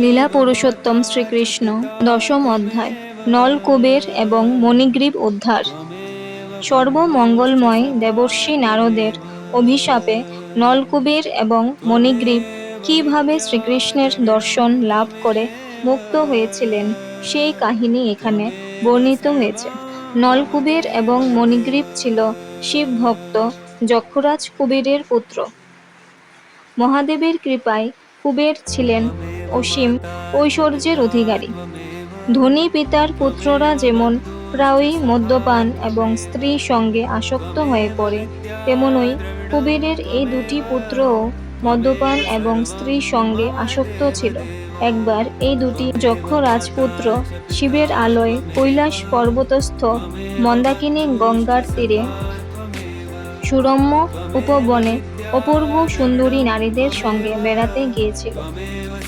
লীলা পুরুষোত্তম শ্রীকৃষ্ণ, দশম অধ্যায় নলকুবের এবং মণিগ্রীব উদ্ধার। সর্বমঙ্গলময় দেবর্ষি নারদের অভিশাপে নলকুবের এবং মণিগ্রীব কীভাবে শ্রীকৃষ্ণের দর্শন লাভ করে মুক্ত হয়েছিলেন সেই কাহিনী এখানে বর্ণিত হয়েছে। নলকুবের এবং মণিগ্রীব ছিল শিব ভক্ত যক্ষরাজ কুবেরের পুত্র। মহাদেবের কৃপায় কুবের ছিলেন অসীম ঐশ্বর্যের অধিকারী। ধনী পিতার পুত্ররা যেমন প্রায়ই মদ্যপান এবং স্ত্রী সঙ্গে আসক্ত হয়ে পড়ে, তেমনই কুবেরের এই দুটি পুত্রও মদ্যপান এবং স্ত্রী সঙ্গে আসক্ত ছিল। একবার এই দুটি যক্ষ রাজপুত্র শিবের আলোয় কৈলাস পর্বতস্থ মন্দাকিনী গঙ্গার তীরে সুরম্য উপবনে অপূর্ব সুন্দরী নারীদের সঙ্গে বেড়াতে গিয়েছিল।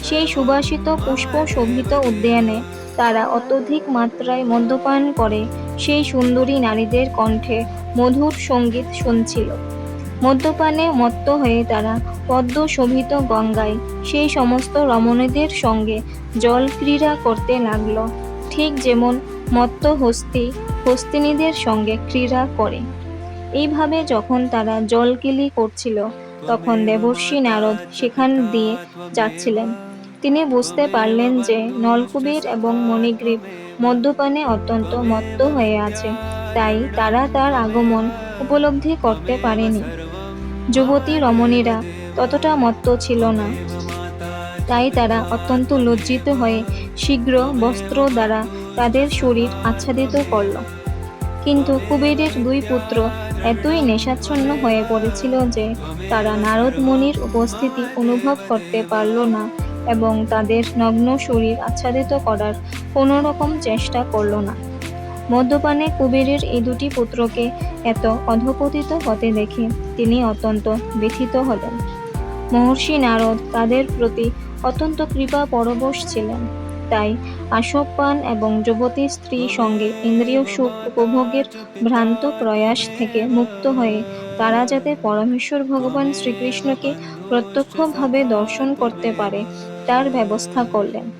সেই সুবাসিত পুষ্প শোভিত উদ্যানে তারা অত্যধিক মাত্রায় মদ্যপান করে সেই সুন্দরী নারীদের কণ্ঠে মধুর সংগীত শুনছিল। মদ্যপানে মত্ত হয়ে তারা পদ্ম শোভিত গঙ্গায় সেই সমস্ত রমণীদের সঙ্গে জল ক্রীড়া করতে লাগল। ঠিক যেমন মত্ত হস্তি হস্তিনীদের সঙ্গে ক্রীড়া করে। এইভাবে যখন তারা জলকিলি করছিল, তখন দেবর্ষি নারদ সেখান দিয়ে যাচ্ছিলেন। তিনি বুঝতে পারলেন যে নলকুবের এবং মণিগ্রীব মদ্যপানে অত্যন্ত মত্ত হয়ে আছে, তাই তারা তার আগমন উপলব্ধি করতে পারেনি। যুবতী রমণীরা ততটা মত্ত ছিল না, তাই তারা অত্যন্ত লজ্জিত হয়ে শীঘ্র বস্ত্র দ্বারা তাদের শরীর আচ্ছাদিত করল। কিন্তু কুবেরের দুই পুত্র এতই নেশাচ্ছন্ন হয়ে পড়েছিল যে তারা নারদ মুনির উপস্থিতি অনুভব করতে পারল না। এবং তাদের নগ্ন শরীর আচ্ছাদিত করার কোনো রকম চেষ্টা করল না। মদ্যপানে কুবেরের এই দুটি পুত্রকে এত অধপতিত হতে দেখে তিনি অত্যন্ত ব্যথিত হলেন। মহর্ষি নারদ তাদের প্রতি অত্যন্ত কৃপা পরবশ ছিলেন। তাই আশোপান এবং যুবতী স্ত্রী সঙ্গে ইন্দ্রিয় সুখ উপভোগের ভ্রান্ত প্রয়াস থেকে মুক্ত হয়ে তারা যাতে পরমেশ্বর ভগবান শ্রীকৃষ্ণকে প্রত্যক্ষভাবে দর্শন করতে পারে, তার ব্যবস্থা করলেন।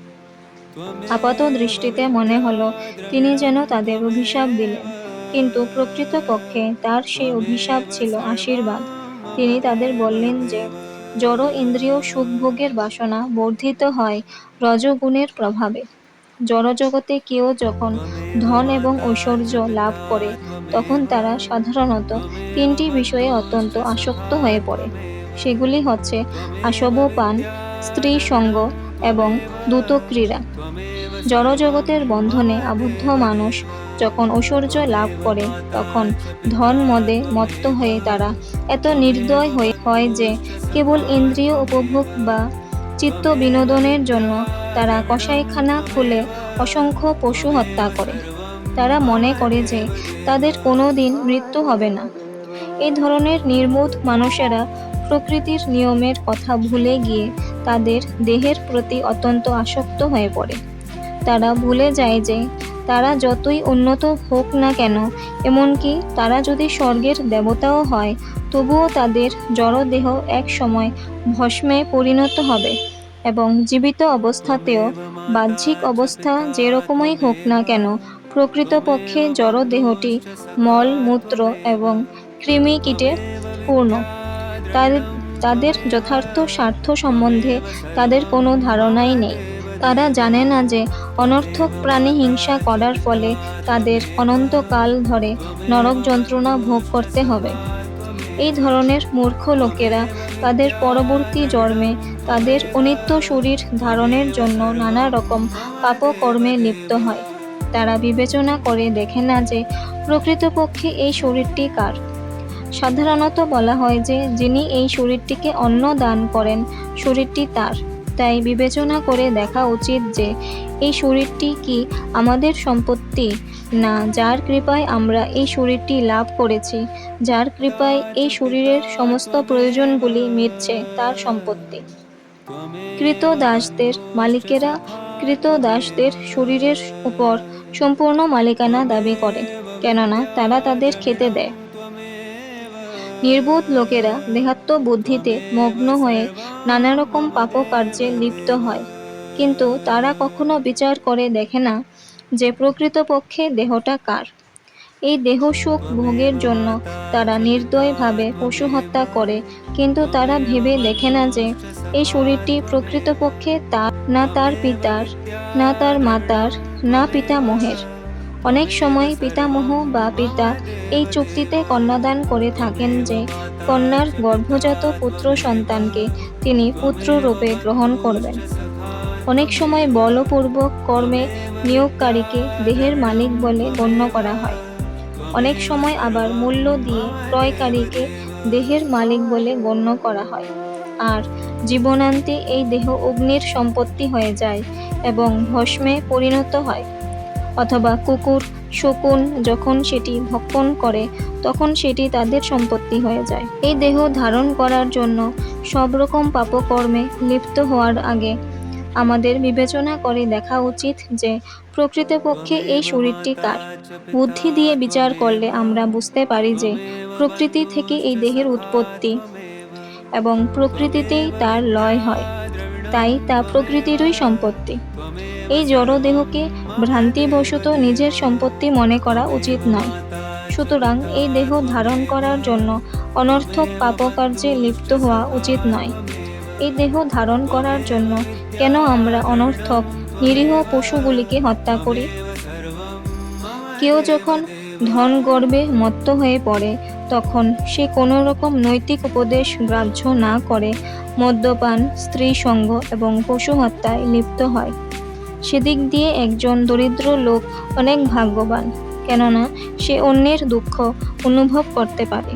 আপাত দৃষ্টিতে মনে হলো, তিনি যেন তাদের অভিশাপ দিলেন। কিন্তু প্রকৃতপক্ষে তার সেই অভিশাপ ছিল আশীর্বাদ। তিনি তাদের বললেন যে, জড় ইন্দ্রিয় সুখভোগের বাসনা বর্ধিত হয় রজগুণের প্রভাবে। জড়জগতে কেউ যখন ধন এবং ঐশ্বর্য লাভ করে, তখন তারা সাধারণত তিনটি বিষয়ে অত্যন্ত আসক্ত হয়ে পড়ে। সেগুলি হচ্ছে আসবপান স্ত্রী সঙ্গ এবং দ্রুত ক্রীড়া জড়জগতের বন্ধনে আবদ্ধ মানুষ যখন ঐশ্বর্য লাভ করে, তখন ধন মদে মত্ত হয়ে তারা এত নির্দয় হয়ে হয় যে, কেবল ইন্দ্রিয় উপভোগ বা চিত্ত বিনোদনের জন্য তারা কসাইখানা খুলে অসংখ্য পশু হত্যা করে। তারা মনে করে যে তাদের কোনো দিন মৃত্যু হবে না। এই ধরনের নির্মূত মানুষেরা প্রকৃতির নিয়মের কথা ভুলে গিয়ে তাদের দেহের প্রতি অত্যন্ত আসক্ত হয়ে পড়ে। তারা ভুলে যায় যে তারা যতই উন্নত হোক না কেন, এমনকি তারা যদি স্বর্গের দেবতাও হয়, তবুও তাদের জড়দেহ এক সময় ভস্মে পরিণত হবে। এবং জীবিত অবস্থাতেও বাহ্যিক অবস্থা যেরকমই হোক না কেন, প্রকৃতপক্ষে জড়দেহটি মল, মূত্র এবং কৃমি কীটে পূর্ণ। তাদের তাদের যথার্থ স্বার্থ সম্বন্ধে তাদের কোনো ধারণাই নেই। তারা জানে না যে অনর্থক প্রাণী হিংসা করার ফলে তাদের অনন্তকাল ধরে নরক যন্ত্রণা ভোগ করতে হবে। এই ধরনের মূর্খ লোকেরা তাদের পরবর্তী জন্মে তাদের অনিত্য শরীর ধারণের জন্য নানা রকম পাপকর্মে লিপ্ত হয়। তারা বিবেচনা করে দেখে না যে প্রকৃতপক্ষে এই শরীরটি কার। সাধারণত বলা হয় যে যিনি এই শরীরটিকে অন্ন দান করেন, শরীরটি তার। তাই বিবেচনা করে দেখা উচিত যে এই শরীরটি কি আমাদের সম্পত্তি? না, যার কৃপায় আমরা এই শরীরটি লাভ করেছি, যার কৃপায় এই শরীরের সমস্ত প্রয়োজনগুলি মিটছে, তার সম্পত্তি। কৃত দাসদের মালিকেরা কৃত দাসদের শরীরের উপর সম্পূর্ণ মালিকানা দাবি করে, কেননা তারা তাদের খেতে দেয়। নির্বোধ লোকেরা দেহাত্ম বুদ্ধিতে মগ্ন হয়ে নানা রকম পাপকার্যে লিপ্ত হয়। কিন্তু তারা কখনো বিচার করে দেখে না যে প্রকৃতপক্ষে দেহটা কার। এই দেহ সুখ ভোগের জন্য তারা নির্দয়ভাবে পশু হত্যা করে, কিন্তু তারা ভেবে দেখে না যে এই শরীরটি প্রকৃতপক্ষে তার, না তার পিতার, না তার মাতার, না পিতামহের। অনেক সময় পিতামহ বা পিতা এই চুক্তিতে কন্যাদান করে থাকেন যে কন্যার গর্ভজাত পুত্র সন্তানকে তিনি পুত্ররূপে গ্রহণ করবেন। অনেক সময় বলপূর্বক কর্মে নিয়োগকারীকে দেহের মালিক বলে গণ্য করা হয়। অনেক সময় আবার মূল্য দিয়ে ক্রয়কারীকে দেহের মালিক বলে গণ্য করা হয়। আর জীবনান্তে এই দেহ অগ্নির সম্পত্তি হয়ে যায় এবং ভস্মে পরিণত হয়। অথবা কুকুর, শকুন যখন সেটি ভক্ষণ করে, তখন সেটি তাদের সম্পত্তি হয়ে যায়। এই দেহ ধারণ করার জন্য সব রকম পাপকর্মে লিপ্ত হওয়ার আগে আমাদের বিবেচনা করে দেখা উচিত যে প্রকৃতপক্ষে এই শরীরটি কার। বুদ্ধি দিয়ে বিচার করলে আমরা বুঝতে পারি যে প্রকৃতি থেকে এই দেহের উৎপত্তি এবং প্রকৃতিতেই তার লয় হয়। তাই তা প্রকৃতিরই সম্পত্তি। এই জড় দেহকে ভ্রান্তিবশত নিজের সম্পত্তি মনে করা উচিত নয়। সুতরাং এই দেহ ধারণ করার জন্য অনর্থক পাপকার্যে লিপ্ত হওয়া উচিত নয়। এই দেহ ধারণ করার জন্য কেন আমরা অনর্থক, নিরীহ পশুগুলিকে হত্যা করি? কেউ যখন ধন গর্বে মত্ত হয়ে পড়ে তখন সে কোনো রকম নৈতিক উপদেশ গ্রাহ্য না করে মদ্যপান, স্ত্রী সঙ্গ এবং পশু হত্যায় লিপ্ত হয়। সেদিক দিয়ে একজন দরিদ্র লোক অনেক ভাগ্যবান, কেননা সে অন্যের দুঃখ অনুভব করতে পারে।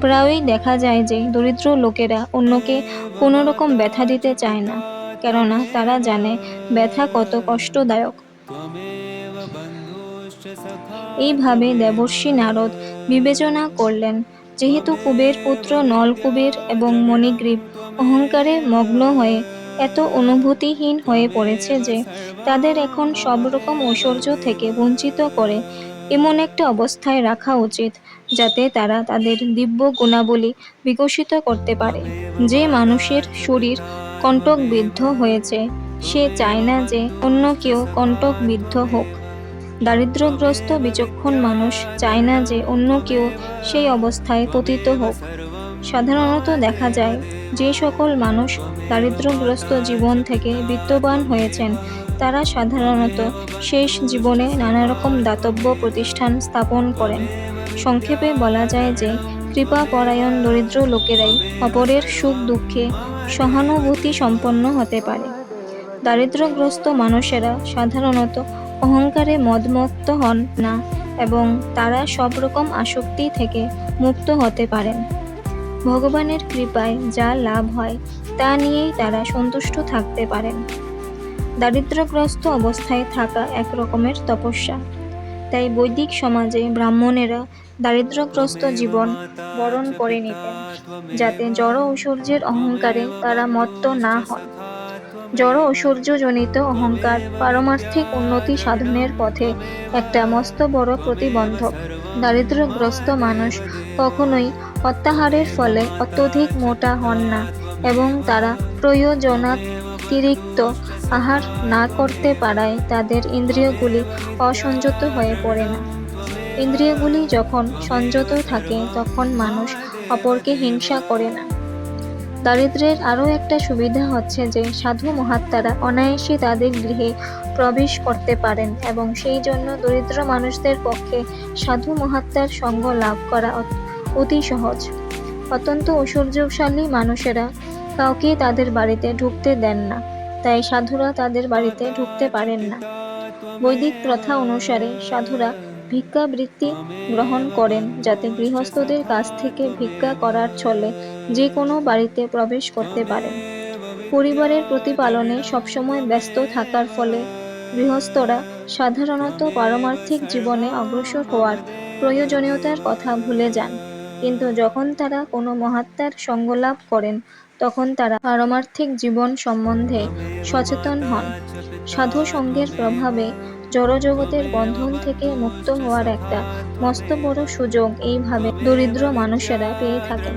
প্রায়ই দেখা যায় যে দরিদ্র লোকেরা অন্যকে কোনো রকম ব্যথা দিতে চায় না, কেননা তারা জানে ব্যথা কত কষ্টদায়ক। এইভাবে দেবর্ষী নারদ বিবেচনা করলেন। যেহেতু কুবের পুত্র নলকুবের এবং মণিগ্রীব অহংকারে মগ্ন হয়ে এত অনুভূতিহীন হয়ে পড়েছে যে তাদের এখন সব রকম ঐশ্বর্য থেকে বঞ্চিত করে এমন একটা অবস্থায় রাখা উচিত যাতে তারা তাদের দিব্য গুণাবলী বিকশিত করতে পারে। যে মানুষের শরীর কণ্টকবিদ্ধ হয়েছে, সে চায় না যে অন্য কেউ কণ্টকবিদ্ধ হোক। দারিদ্রগ্রস্ত বিচক্ষণ মানুষ চায় না যে অন্য কেউ সেই অবস্থায় পতিত হোক। সাধারণত দেখা যায়, যে সকল মানুষ দারিদ্রগ্রস্ত জীবন থেকে বিত্তবান হয়েছেন, তারা সাধারণত শেষ জীবনে নানা রকম দাতব্য প্রতিষ্ঠান স্থাপন করেন। সংক্ষেপে বলা যায় যে, কৃপাপরায়ণ দরিদ্র লোকেরাই অপরের সুখ দুঃখে সহানুভূতি সম্পন্ন হতে পারে। দারিদ্রগ্রস্ত মানুষেরা সাধারণত অহংকারে মদমত্ত হন না এবং তারা সব রকম আসক্তি থেকে মুক্ত হতে পারেন। ভগবানের কৃপায় যা লাভ হয়, তা নিয়েই তারা সন্তুষ্ট থাকতে পারেন। দারিদ্রগ্রস্ত অবস্থায় থাকা এক রকমের তপস্যা। তাই বৈদিক সমাজে ব্রাহ্মণেরা দারিদ্রগ্রস্ত জীবন বরণ করে নিতেন, যাতে জড় ঐশ্বর্যের অহংকারে তারা মত্ত না হন। জড় ঐশ্বর্যজনিত অহংকার পারমার্থিক উন্নতি সাধনের পথে একটা মস্ত বড় প্রতিবন্ধক। দারিদ্রগ্রস্ত মানুষ কখনোই অত্যাহারের ফলে অত্যধিক মোটা হন না এবং তারা প্রয়োজনাতিরিক্ত আহার না করতে পারায় তাদের ইন্দ্রিয়গুলি অসংযত হয়ে পড়ে না। ইন্দ্রিয়গুলি যখন সংযত থাকে, তখন মানুষ অপরকে হিংসা করে না। দারিদ্রের আরও একটা সুবিধা হচ্ছে যে সাধু মহাত্মারা অনায়াসে তাদের গৃহে প্রবেশ করতে পারেন এবং সেই জন্য দরিদ্র মানুষদের পক্ষে সাধু মহাত্মার সঙ্গ লাভ করা অতি সহজ। অত্যন্ত ঐশ্বর্যশালী মানুষেরা কাউকে তাদের বাড়িতে ঢুকতে দেন না, তাই সাধুরা তাদের বাড়িতে ঢুকতে পারেন না। বৈদিক প্রথা অনুসারে সাধুরা ভিক্ষাবৃত্তি গ্রহণ করেন যাতে গৃহস্থদের কাছ থেকে ভিক্ষা করার ছলে যে কোনো বাড়িতে প্রবেশ করতে পারেন। পরিবারের প্রতিপালনে সবসময় ব্যস্ত থাকার ফলে গৃহস্থরা সাধারণত পারমার্থিক জীবনে অগ্রসর হওয়ার প্রয়োজনীয়তার কথা ভুলে যান। কিন্তু যখন তারা কোনো মহাত্মার সঙ্গ লাভ করেন, তখন তারা পারমার্থিক জীবন সম্বন্ধে সচেতন হন। সাধু সঙ্গের প্রভাবে জড়জগতের বন্ধন থেকে মুক্ত হওয়ার একটা মস্ত বড় সুযোগ এইভাবে দরিদ্র মানুষেরা পেয়ে থাকেন।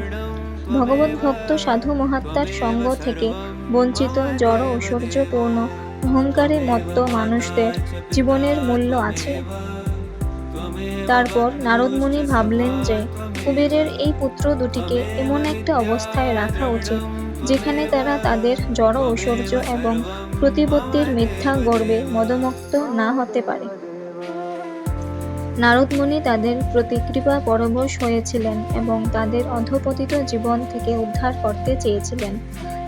ভগবত ভক্ত সাধু মহাত্মার সঙ্গ থেকে বঞ্চিত, জড় ঐশ্বর্যপূর্ণ অহংকারে মত্ত মানুষদের জীবনের মূল্য আছে। তারপর নারদমুনি ভাবলেন যে কুবেরের এই পুত্র দুটিকে এমন একটা অবস্থায় রাখা উচিত, যেখানে তারা তাদের জড় ঐশ্বর্য এবং প্রতিপত্তির মিথ্যা গর্বে মদমুক্ত না হতে পারে। নারদমুনি তাদের প্রতি কৃপা পরবশ হয়েছিলেন এবং তাদের অধপতিত জীবন থেকে উদ্ধার করতে চেয়েছিলেন।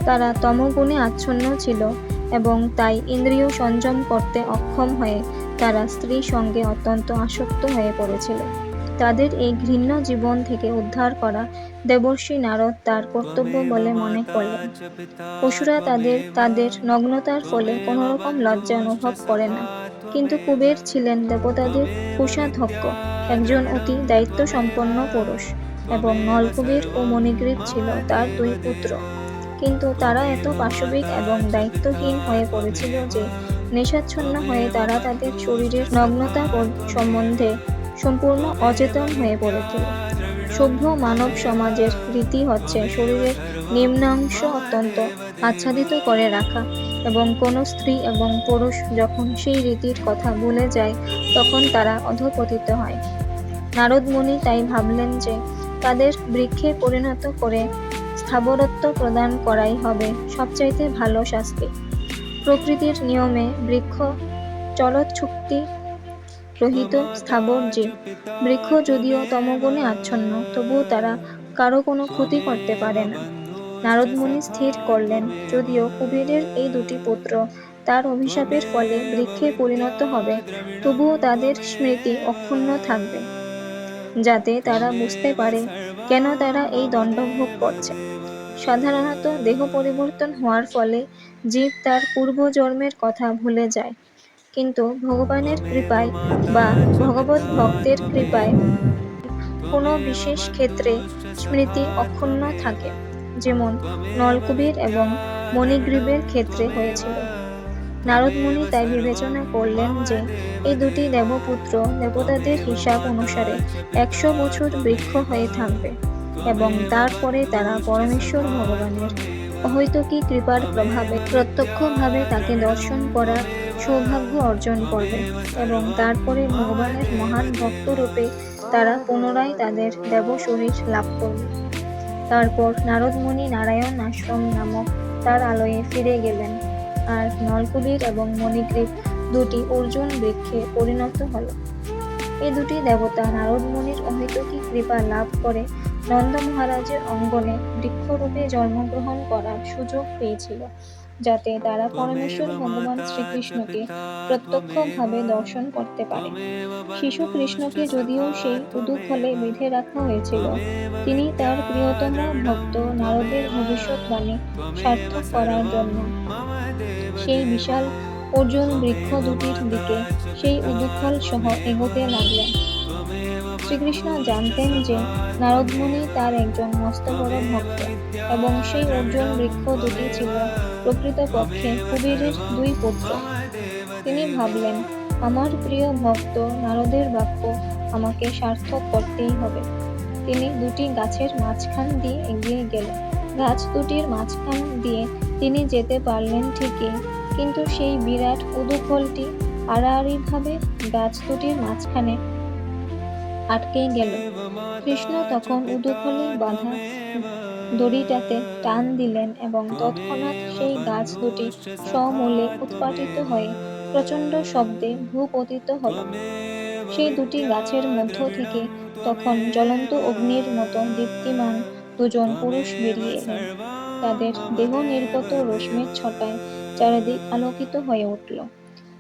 তারা তমগুণে আচ্ছন্ন ছিল এবং তাই ইন্দ্রিয় সংযম করতে অক্ষম হয়ে তারা স্ত্রী সঙ্গে অত্যন্ত আসক্ত হয়ে পড়েছিল। তাদের এই ঘৃণ্য জীবন থেকে উদ্ধার করা দেবর্ষী নারদ তার কর্তব্য বলে মনে করলেন। পশুরা তাদের তাদের নগ্নতার ফলে কোনোরকম লজ্জা অনুভব করে না। কিন্তু কুবের ছিলেন দেবতাদের কুশাধ্যক্ষ একজন অতি দায়িত্ব সম্পন্ন পুরুষ এবং নলকুবের ও মণিগ্রীব ছিল তার দুই পুত্র। কিন্তু তারা এত পাশবিক এবং দায়িত্বহীন হয়ে পড়েছিল যে, নেশাচ্ছন্ন হয়ে তারা তাদের শরীরের নগ্নতা সম্বন্ধে সম্পূর্ণ অচেতন হয়ে পড়েছিল সভ্য মানব সমাজের রীতি হচ্ছে শরীরের নিম্নাংশ অত্যন্ত আচ্ছাদিত করে রাখা এবং কোনো স্ত্রী এবং পুরুষ যখন সেই রীতির কথা ভুলে যায়, তখন তারা অধপতিত হয়। নারদ মুনি তাই ভাবলেন যে তাদের বৃক্ষে পরিণত করে স্থাবরত্ব প্রদান করাই হবে সবচাইতে ভালো শাস্তি। প্রকৃতির নিয়মে বৃক্ষ চলচ্ছুক্তি রহিত স্থাবর জীব বৃক্ষ যদিও তমগুণে আচ্ছন্ন, তবুও তারা কারও কোনো ক্ষতি করতে পারে না। নারদমুনি স্থির করলেন, যদিও কুবেরের এই দুটি পুত্র তার অভিশাপের ফলে বৃক্ষে পরিণত হবে, তবুও তাদের স্মৃতি অক্ষুণ্ণ থাকবে। যাতে তারা বুঝতে পারে কেন তারা এই দণ্ড ভোগ করছে। সাধারণত দেহ পরিবর্তন হওয়ার ফলে জীব তার পূর্বজন্মের কথা ভুলে যায়। কিন্তু ভগবানের কৃপায় বা ভগবত ভক্তের কৃপায় কোনো বিশেষ ক্ষেত্রে স্মৃতি অক্ষুণ্ণ থাকে, যেমন নলকুবের এবং মণিগ্রীবের ক্ষেত্রে হয়েছিল। নারদ মুনি তাই বিবেচনা করলেন যে, এই দুটি দেবপুত্র দেবতাদের হিসাব অনুসারে একশো বছর বৃক্ষ হয়ে থাকবে এবং তারপরে তারা পরমেশ্বর ভগবানের অহৈতুকী কৃপার প্রভাবে প্রত্যক্ষভাবে তাকে দর্শন করার সৌভাগ্য অর্জন করবে এবং তারপরে ভগবানের মহান ভক্তরূপে তারা পুনরায় তাদের দেব শরীর লাভ করবে। তারপর নারদমুনি নারায়ণ আশ্রম নামক তার আলোয়ে ফিরে গেলেন। আর নলকুবির এবং মণিগ্রীব দুটি অর্জুন বৃক্ষে পরিণত হল। এই দুটি দেবতা নারদমুনির অহেতুকী কৃপা লাভ করে নন্দ মহারাজের অঙ্গনে বৃক্ষরূপে জন্মগ্রহণ করার সুযোগ পেয়েছিল। যাতে তারা পরমেশ্বর ভগবান শ্রীকৃষ্ণকে প্রত্যক্ষভাবে দর্শন করতে পারে। শিশু কৃষ্ণকে যদিও সেই উদুখলে বেঁধে রাখা হয়েছিল তিনি তার প্রিয়তম ভক্ত নারদের ভবিষ্যৎবাণী সার্থক করার জন্য। সেই বিশাল অর্জুন বৃক্ষ দুটির দিকে সেই উদুখল সহ এগোতে লাগলেন। শ্রীকৃষ্ণ জানতেন যে নারদমুনি তার একজন মস্ত বড় ভক্ত এবং সেই অর্জুন বৃক্ষ দুটি ছিল প্রকৃতপক্ষে কুবীরের দুই পুত্র। তিনি ভাবলেন, আমার প্রিয় ভক্ত, নারদের বাক্য আমাকে সার্থক করতেই হবে। তিনি দুটি গাছের মাঝখান দিয়ে এগিয়ে গেলেন গাছ দুটির মাঝখান দিয়ে তিনি যেতে পারলেন ঠিকই, কিন্তু সেই বিরাট উদুফলটি আড়াআড়িভাবে গাছ দুটির মাঝখানে আটকে গেল। কৃষ্ণ তখন উদুফলে বাঁধা দড়িটাতে টান দিলেন এবং তৎক্ষণাৎ সেই গাছ দুটি সমূলে উৎপাটিত হয়ে প্রচণ্ড শব্দে ভূপতিত হল। সেই দুটি গাছের মধ্য থেকে তখন জ্বলন্ত অগ্নির মতো দীপ্তিমান দুজন পুরুষ বেরিয়ে এলেন। তাদের দেহ নির্গত রশ্মির ছটায় চারিদিক আলোকিত হয়ে উঠল।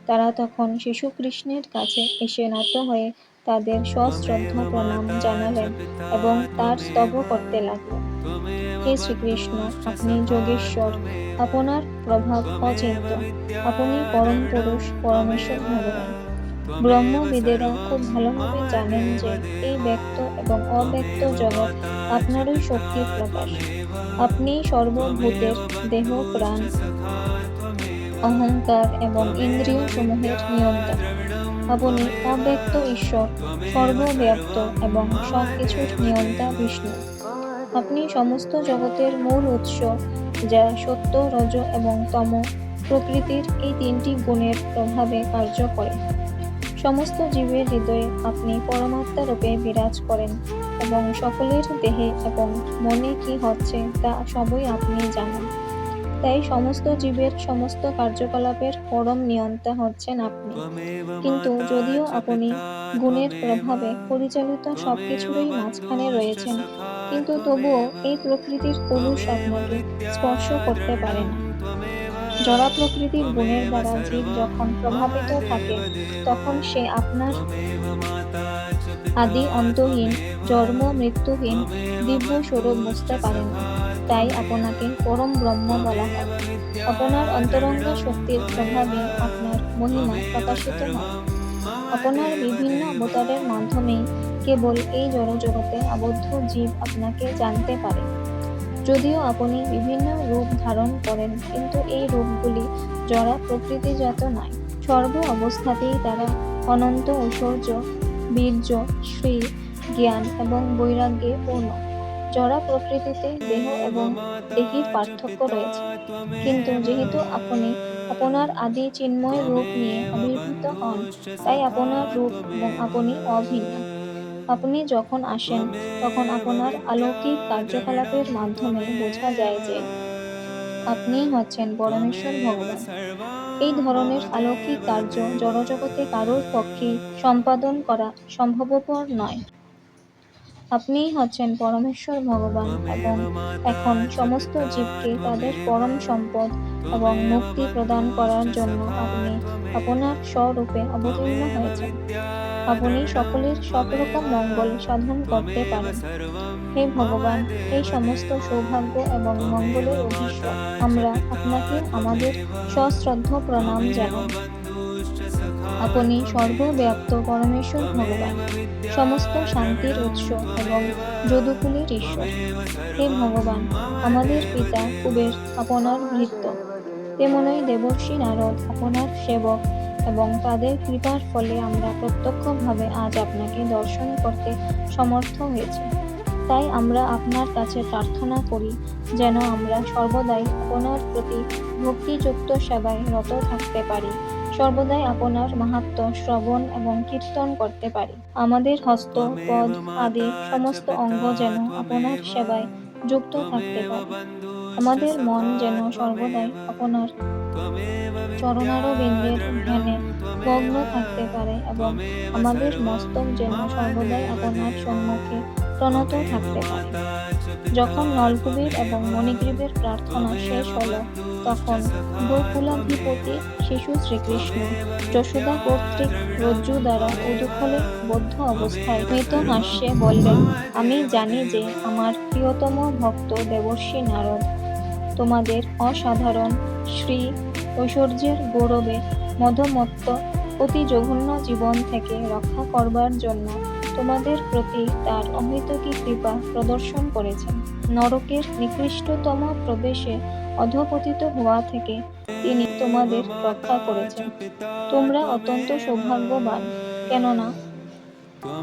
তারা তখন শিশু কৃষ্ণের কাছে এসে নত হয়ে তাদের সশ্রদ্ধ প্রণাম জানালেন এবং তার স্তব করতে লাগলেন। হে শ্রীকৃষ্ণ, আপনি যোগেশ্বর, আপনার প্রভাব অচিন্ত। আপনি পরম পুরুষ, পরমেশ্বর ভগবান। ব্রহ্মবিদেরা খুব ভালোভাবে জানেন যে এই ব্যক্ত এবং অব্যক্ত জগৎ আপনারই শক্তির প্রকাশ। আপনি সর্বভূতের দেহ, প্রাণ, অহংকার এবং ইন্দ্রিয় সমূহের নিয়ন্তা আপনি অব্যক্ত ঈশ্বর সর্বব্যাপ্ত এবং সব কিছুর নিয়ন্তা বিষ্ণু। আপনি সমস্ত জগতের মূল উৎস, যা সত্য, রজ এবং তম প্রকৃতির এই তিনটি গুণের প্রভাবে কার্য করে। সমস্ত জীবের হৃদয়ে আপনি পরমাত্মা রূপে বিরাজ করেন এবং সকলের দেহে এবং মনে কি হচ্ছে তা সবই আপনি জানেন। তাই সমস্ত জীবের সমস্ত কার্যকলাপের পরম নিয়ন্তা হচ্ছেন আপনি। কিন্তু যদিও আপনি গুণের প্রভাবে পরিচালিত সবকিছুরই মাঝখানে রয়েছেন, কিন্তু তবুও এই প্রকৃতির পুরুষ আপনাকে স্পর্শ করতে পারে না। জড়া প্রকৃতির গুণের দ্বারা জীব যখন প্রভাবিত থাকে, তখন সে আপনার আদি অন্তহীন, জন্ম, মৃত্যুহীন দিব্য স্বরূপ বুঝতে পারে না। তাই আপনাকে পরম ব্রহ্ম বলা হয়। আপনার অন্তরঙ্গ শক্তির প্রভাবে আপনার মহিমা প্রকাশিত হয়। আপনার বিভিন্ন অবতারের মাধ্যমেই কেবল এই জড়জগতে আবদ্ধ জীব আপনাকে জানতে পারে যদিও আপনি বিভিন্ন রূপ ধারণ করেন কিন্তু এই রূপগুলি জড়া প্রকৃতিজাত নয় সর্ব অবস্থাতেই তারা অনন্ত ঐশ্বর্য বীর্য শ্রী জ্ঞান এবং বৈরাগ্যে পূর্ণ জড়া প্রকৃতিতে দেহ এবং দেহির পার্থক্য রয়েছে। কিন্তু যেহেতু আপনি আপনার আদি চিন্ময় রূপ নিয়ে আবির্ভূত হন, তাই আপনার রূপ এবং আপনি অভিন্ন। আপনি যখন আসেন, তখন আপনার অলৌকিক কার্যকলাপের মাধ্যমে বোঝা যায় যে আপনি হচ্ছেন পরমেশ্বর ভগবান। এই ধরনের অলৌকিক কার্য জড়জগতে কারোর পক্ষে সম্পাদন করা সম্ভবপর নয়। আপনিই হচ্ছেন পরমেশ্বর ভগবান এবং এখন সমস্ত জীবকে তাদের পরম সম্পদ এবং মুক্তি প্রদান করার জন্য আপনি আপনার স্বরূপে অবতীর্ণ হয়েছেন। আপনি সকলের সব রকম মঙ্গল সাধন করতে পারেন। হে ভগবান, এই সমস্ত সৌভাগ্য এবং মঙ্গলের অধীশ্বর আমরা আপনাকে আমাদের সশ্রদ্ধ প্রণাম জানাই। আপনি সর্বব্যাপ্ত পরমেশ্বর ভগবান। সমস্ত শান্তির উৎস এবং যদুকুলের ঈশ্বর। হে ভগবান, আমাদের পিতা কুবের আপনার ভৃত্য। তেমনই দেবর্ষী নারদ আপনার সেবক এবং তাদের কৃপার ফলে আমরা প্রত্যক্ষভাবে আজ আপনাকে দর্শন করতে সমর্থ হয়েছি। তাই আমরা আপনার কাছে প্রার্থনা করি, যেন আমরা সর্বদাই আপনার প্রতি ভক্তিযুক্ত সেবায় রত থাকতে পারি। সর্বদাই আপনার মাহাত্ম শ্রবণ এবং কীর্তন করতে পারি। আমাদের হস্ত, পদ আদি সমস্ত অঙ্গ যেন আপনার সেবায় যুক্ত থাকতে পারে। আমাদের মন যেন সর্বদাই আপনার চরণারবিন্দের ধ্যানে মগ্ন থাকতে পারে এবং আমাদের মস্তক যেন সর্বদাই আপনার সম্মুখে প্রণত থাকতে পারে। যখন নলকুবের এবং মণিগ্রীবের প্রার্থনা শেষ হলো তখন গোকুলাধিপতি শিশু শ্রীকৃষ্ণ। যশোদা কর্তৃক রজ্জু দ্বারা উদুখলে বদ্ধ অবস্থায় মৃত হাস্যে বললেন, আমি জানি যে আমার প্রিয়তম ভক্ত দেবর্ষী নারদ। তোমাদের অসাধারণ শ্রী ঐশ্বর্যের গৌরবে মধমত্ত অতি জঘন্য জীবন থেকে রক্ষা করবার জন্য তোমাদের প্রতি তার অহৈতুকী কৃপা প্রদর্শন করেছেন। নরকের নিকৃষ্টতম প্রবেশে অধপতিত হওয়া থেকে তিনি তোমাদের রক্ষা করেছেন। তোমরা অত্যন্ত সৌভাগ্যবান, কেননা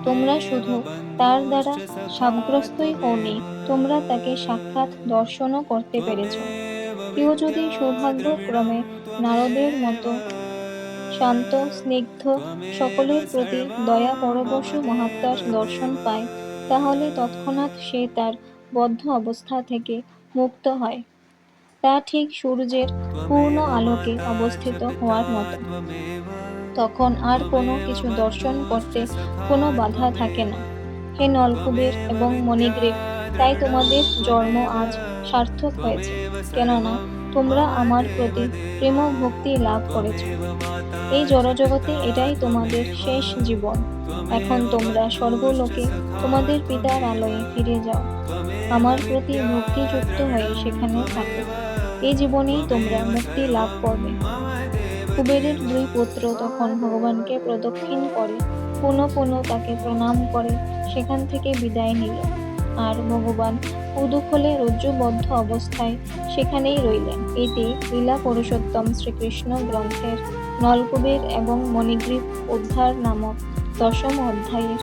তোমরা শুধু তার দ্বারা সাবগ্রস্তই হওনি, তোমরা তাকে সাক্ষাৎ দর্শনও করতে পেরেছ। কেউ যদি সৌভাগ্যক্রমে নারদের মতো শান্ত, স্নিগ্ধ, সকলের প্রতি দয়া পরবশ মহাত্মার দর্শন পায়, তাহলে তৎক্ষণাৎ সে তার বদ্ধ অবস্থা থেকে মুক্ত হয়। তা ঠিক সূর্যের পূর্ণ আলোকে অবস্থিত হওয়ার মতো। তখন আর কোনো কিছু দর্শন করতে কোনো বাধা থাকে না। হে নলকুবের এবং মণিগ্রীব, তাই তোমাদের জন্ম আজ সার্থক হয়েছে। কেননা, তোমরা আমার প্রতি প্রেম ভক্তি লাভ করেছ। এই জড়জগতে এটাই তোমাদের শেষ জীবন। এখন তোমরা স্বর্গলোকে তোমাদের পিতার আলোয় ফিরে যাও। আমার প্রতি ভক্তিযুক্ত হয়ে সেখানে থাকো। এই জীবনেই তোমরা মুক্তি লাভ করবে। কুবেরের দুই পুত্র তখন ভগবানকে প্রদক্ষিণ করে, পুনঃ পুনঃ তাকে প্রণাম করে, সেখান থেকে বিদায় নিল। আর ভগবান উদুখলে রজ্জুবদ্ধ অবস্থায় সেখানেই রইলেন। এটি লীলা পুরুষোত্তম শ্রীকৃষ্ণ গ্রন্থের নলকুবের এবং মণিগ্রীব উদ্ধার নামক দশম অধ্যায়ের